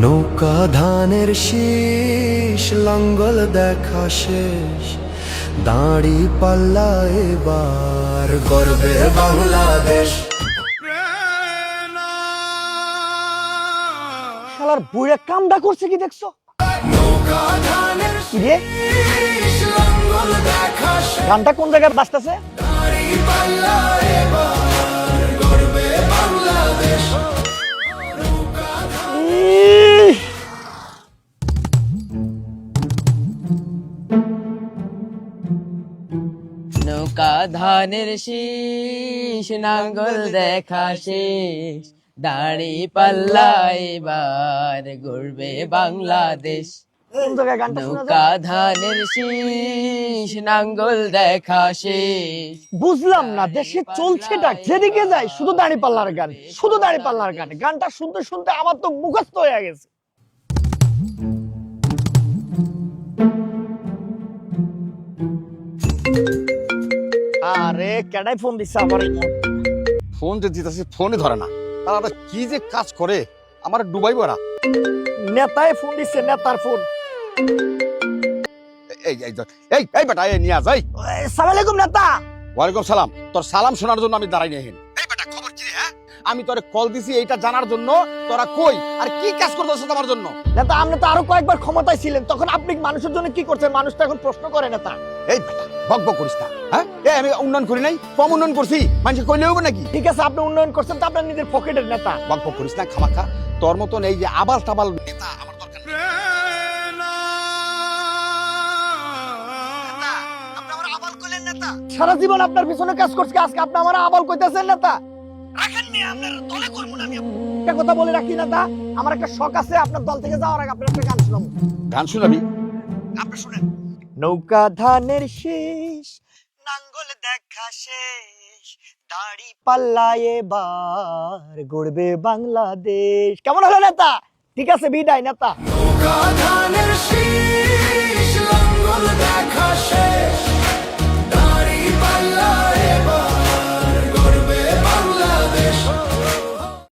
নৌকা ধানের শীষ লাঙ্গল দেখা শেষ। দাঁড়ি পাল্লা এবার গর্বে বাংলাদেশ। শালার বুড়ে কামডা করছে কি দেখছ? গানটা কোন জায়গায় বাজতেছে? নৌকা ধানের শীষ নাঙ্গল দেখা শেষ। দাড়ি পাল্লা এবার গড়বে বাংলাদেশ। নৌকা ধানের শীষ নাঙ্গল দেখা শেষ। বুঝলাম না দেশে চলছেটা যেদিকে যায় শুধু দাড়ি পাল্লার গান শুধু দাড়ি পাল্লার গান। গানটা শুনতে শুনতে আমার তো মুখস্থ হয়ে গেছে। আরে কেডাই ফোন দিচ্ছে আমার? ফোন যে দিতেছি ফোনই ধরে না। তারা কি যে কাজ করে? আমার ডুবাই বড়া নেতায় ফোন দিছে নেতার ফোন। এই এই এই এই বেটা এই নিয়ে যাই। সালাম আলাইকুম নেতা। ওয়ালাইকুম সালাম। তোর সালাম শোনার জন্য আমি দাঁড়াই নেই আমি তোরে কল দিছি এইটা জানার জন্য। তোরা কই? আর কি কাজ করতেছ আমার জন্য? নেতা আপনি তো আরও কয়েকবার ক্ষমতায় ছিলেন তখন আপনি মানুষের জন্য কি করছেন? মানুষ তো এখন প্রশ্ন করে নেতা এই বেটা বক বক করিস না হ্যাঁ? এই আমি উন্নয়ন করি নাই কম উন্নয়ন করছি। মানুষ কইলে হবে নাকি? ঠিক আছে আপনি উন্নয়ন করছেন তো আপনার নিজের পকেটের নেতা। বক বক করিস না খামাখা। তোর মতন এই যে আবাল টাবাল নেতা আমার দরকার সারা জীবন আপনার পিছনে কাজ করছে আজকে আপনি আমার আবল কইতেছেন নেতা। রাখেন আপনার দলে করব না আমি। একটা কথা বলে রাখি আমার একটা শখ আছে আপনার দল থেকে যাওয়ার আগে আপনার একটা গান শোনাবো। গান শুনাবি? আপনি শুনেন। নৌকা ধানের শেষ নাঙ্গল দেখা শেষ দাড়ি পাল্লা এবার গড়বে বাংলাদেশ। কেমন হলো নেতা? ঠিক আছে বিদায় নেতা। ধানের শীষ শেষ